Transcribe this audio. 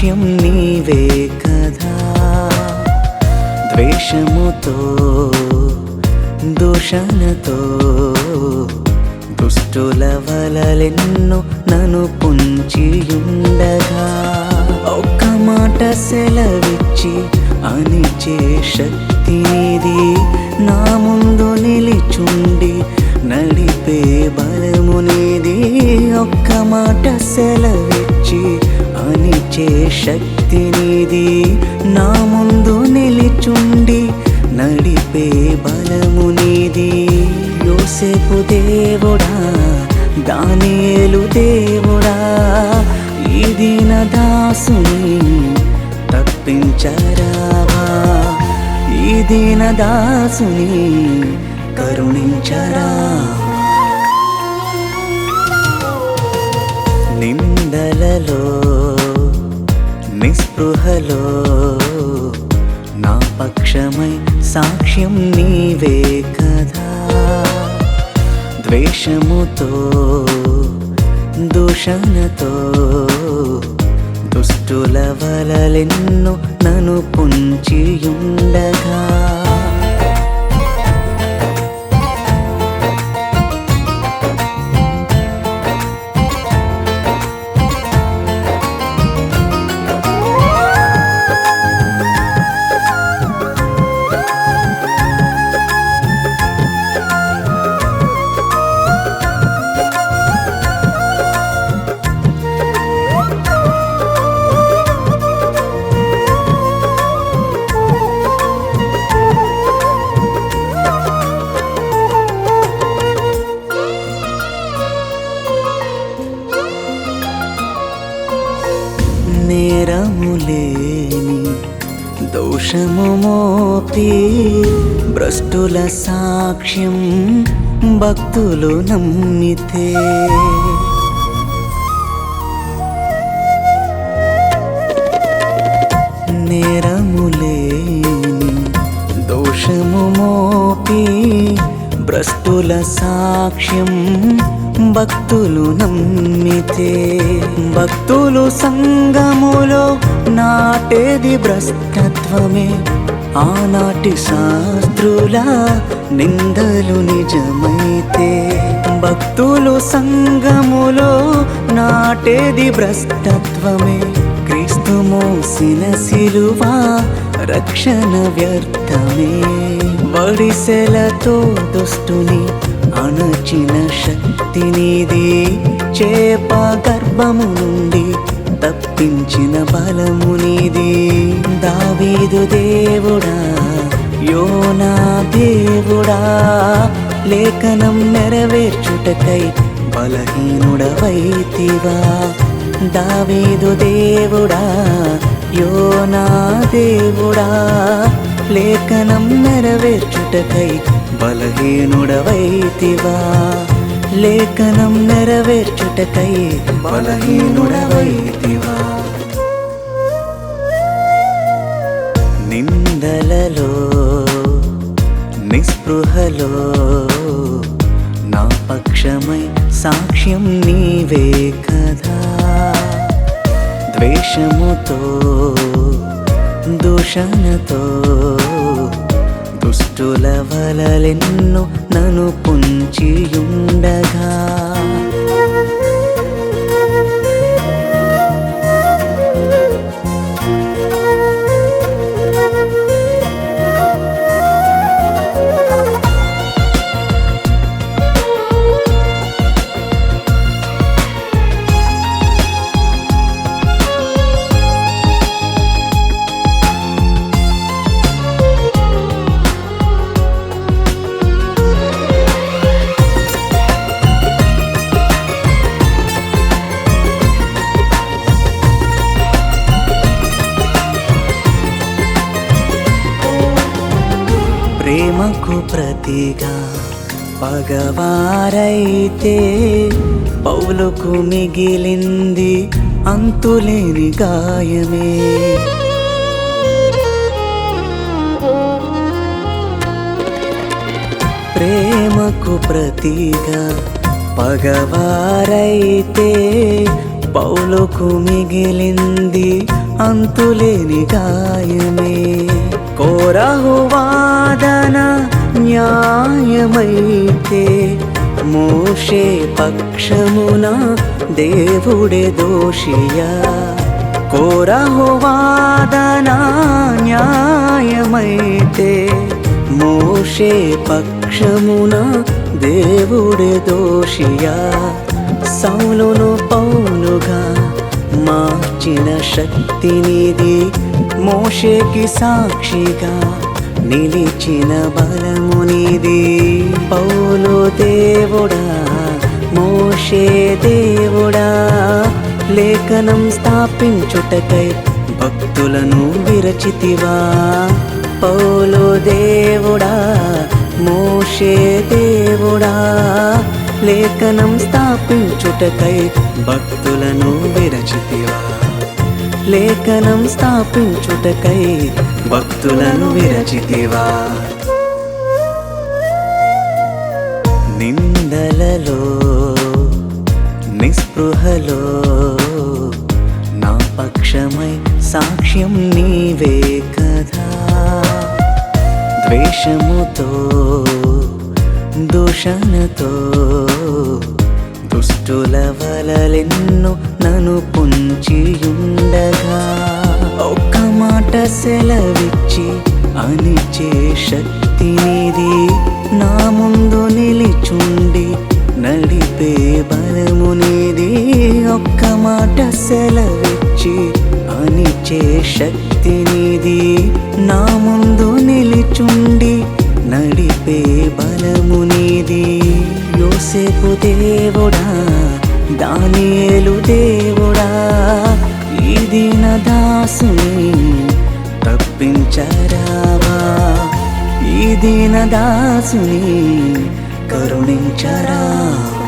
పక్షమై సాక్ష్యం నీవే కదా. ద్వేషముతో దూషణతో దుష్టుల వలలెన్ను నన్ను పుంచియుండగా. ఒక్క మాట సెలవిచ్చి అనిచే శక్తి నీది నా ముందు నిలిచుండి నడిపే బలమునిది. ఒక్క మాట సెలవిచ్చి అనిచే శక్తి నీది. నా ముందు నిలిచుండి నడిపే బలము నీది. యోసేపు దేవుడా దానియలు దేవుడా ఇది దీన దాసుని తప్పించరావా? ఇది దీన దాసుని కరుణించరా? నిందలలో స్పృహలో నా పక్షమై సాక్ష్యం నీవే కదా. ద్వేషముతో దూషణతో దుష్టుల వలలెన్ను నను పుంచియుండగా మోపి భ్రష్టుల సాక్ష్యం భక్తులు నమ్మితే. నేరములేని దోషము మోపి భ్రష్టుల సాక్ష్యం భక్తులు నమ్మితే. భక్తులు సంగములో నాటేది భ్రష్టత్వమే. ఆనాటి శాస్త్రుల నిందలు నిజమైతే భక్తులు సంగములో నాటేది భ్రష్టత్వమే. క్రీస్తు మోసిన సిలువ రక్షణ వ్యర్థమే. వడిసెలతో దుష్టుని అణచిన శక్తినిది చేప గర్భము నుండి తప్పించిన బలము నీది. దావీదు దేవుడా యోనా దేవుడా లేఖనం నెరవేర్చుటకై బలహీనుడవైతివా. దావీదు దేవుడా యోనా దేవుడా లేఖనం నెరవేర్చుటకై బలహీనుడవైతివా. లేఖనం నెరవేర్చుటకై బలహీనుడవైతి నువ్వే కదా. ద్వేషముతో దూషణతో దుష్టుల వలలెన్నో నన్ను పుంచియుండగా ప్రేమకు ప్రతిగా పగవారైతే పౌలకు మిగిలింది అంతులేని గాయమే. ప్రేమకు ప్రతిగా పగవారైతే పౌలకు మిగిలింది అంతులేని గాయమే. కోరహువా న్యాయమైతే మోషే పక్షమున దేవుడే దోషియా. కోరహువాదనా న్యాయమైతే మోషే పక్షమున దేవుడే దోషియా. సౌలును పౌలుగా మార్చిన శక్తినిది మోషేకి సాక్షిగా నిలిచిన బలమునిది. పౌలు గగనం స్థాపించుటకై భక్తులను విరచితివా. పౌలు దేవుడా మోషే దేవుడా. లేఖనం స్థాపించుటకై భక్తులను విరచితివా. లేఖనం స్థాపించుటకై భక్తులను విరచితివా. నిందలలో నిస్పృహలో పక్షమై సాక్ష్యం నీవే కదా. ద్వేషముతో దూషణతో దుష్టుల వలలెన్ను నన్ను పుంచియుండగా. ఒక్క మాట సెలవిచ్చి అనిచే శక్తినిది నా ముందు నిలిచుండి నడిపే బలమునిది ఒక్క మాట సెలవి సెలవిచ్చి అనిచే శక్తి నీది నా ముందు నిలిచుండి నడిపే బలము నీది. యోసేపు దేవుడా దానియేలు దేవుడా ఇది దీన దాసుని తప్పించరావా? ఇది దీన దాసుని కరుణించరావా